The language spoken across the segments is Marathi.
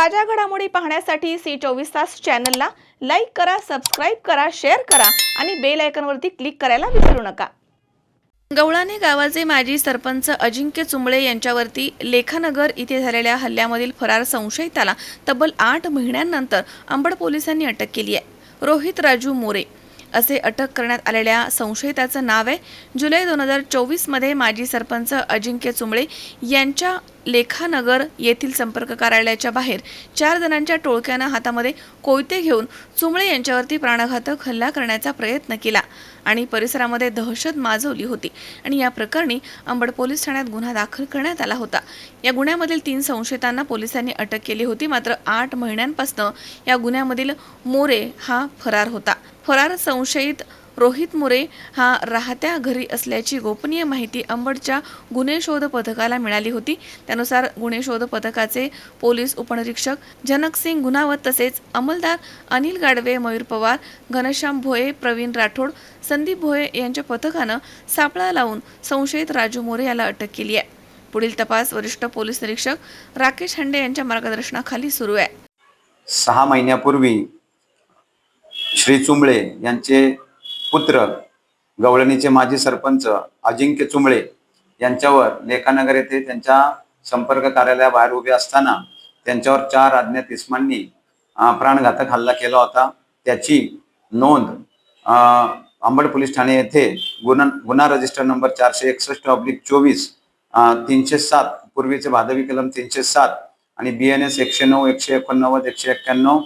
ताज्या घडामोडी पाहण्यासाठी सी चोवीस तास चॅनलला लाईक करा सबस्क्राईब करा शेअर करा आणि बेल आयकॉनवरती क्लिक करायला विसरू नका. गवळाने गावाचे माजी सरपंच अजिंक्य चुंबळे यांच्यावरती लेखानगर इथे झालेल्या हल्ल्यामधील फरार संशयिताला तब्बल आठ महिन्यांनंतर अंबड पोलिसांनी अटक केली आहे. रोहित राजू मोरे असे अटक करण्यात आलेल्या संशयिताचं नाव आहे. जुलै दोन हजार चोवीसमध्ये माजी सरपंच अजिंक्य चुंबळे यांच्या लेखानगर येथील संपर्क कार्यालयाच्या बाहेर चार जणांच्या टोळक्यानं हातामध्ये कोयते घेऊन चुंबळे यांच्यावरती प्राणघातक हल्ला करण्याचा प्रयत्न केला आणि परिसरामध्ये दहशत माजवली होती आणि या प्रकरणी अंबड पोलीस ठाण्यात गुन्हा दाखल करण्यात आला होता. या गुन्ह्यामधील तीन संशयितांना पोलिसांनी अटक केली होती. मात्र आठ महिन्यांपासून या गुन्ह्यामधील मोरे हा फरार होता. फरार संशयित रोहित मोरे हा राहत्या घरी असल्याची गोपनीय माहिती अंबडच्या गुन्हे शोध पथकाला मिळाली होती. त्यानुसार गुन्हे शोध पथकाचे पोलीस उपनिरीक्षक जनकसिंग गुणावत तसेच अंमलदार अनिल गाडवे मयूर पवार घनश्याम भोये प्रवीण राठोड संदीप भोये यांच्या पथकानं सापळा लावून संशयित राजू मोरे याला अटक केली आहे. पुढील तपास वरिष्ठ पोलीस निरीक्षक राकेश हंडे यांच्या मार्गदर्शनाखाली सुरू आहे. सहा महिन्यापूर्वी श्री चुंबळे यांचे पुत्र गवळणीचे माजी सरपंच अजिंक्य चुंबळे यांच्यावर लेखानगर येथे त्यांच्या संपर्क कार्यालयाबाहेर उभे असताना त्यांच्यावर चार अज्ञात इस्मांनी प्राणघातक हल्ला केला होता. त्याची नोंद अंबड पोलीस ठाणे येथे गुन्हा गुन्हा रजिस्टर नंबर चारशे एकसष्ट ऑब्लिक चोवीस तीनशे सात पूर्वीचे भादवी कलम तीनशे सात आणि बी एन एस एकशे नऊ एकशे एकोणनव्वद एकशे एक्क्याण्णव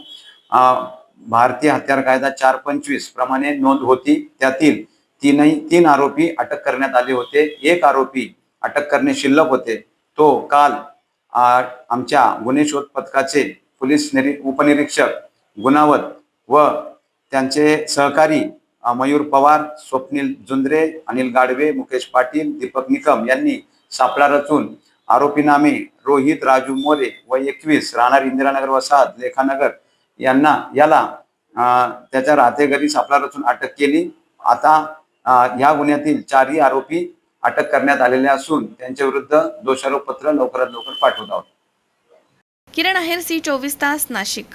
भारतीय हत्यार कायदा चार पंचवीस प्रमाणे नोंद होती. त्यातील तीनही तीन आरोपी अटक करण्यात आले होते. एक आरोपी अटक करणे शिल्लक होते. तो काल आमच्या गुन्हे शोध पथकाचे पोलीस निरी उपनिरीक्षक गुणावत व त्यांचे सहकारी मयूर पवार स्वप्नील जुंद्रे अनिल गाडवे मुकेश पाटील दीपक निकम यांनी सापळा रचून आरोपीनामे रोहित राजू मोरे व एकवीस राहणार इंदिरानगर वसाहत लेखानगर यांना याला त्याच्या राहते घरी सापळा रचून अटक केली. आता ह्या गुन्ह्यातील चारही आरोपी अटक करण्यात आलेले असून त्यांच्या विरुद्ध दोषारोपपत्र लवकरात लवकर पाठवत आहोत. किरण आहेर सी चोवीस तास नाशिक.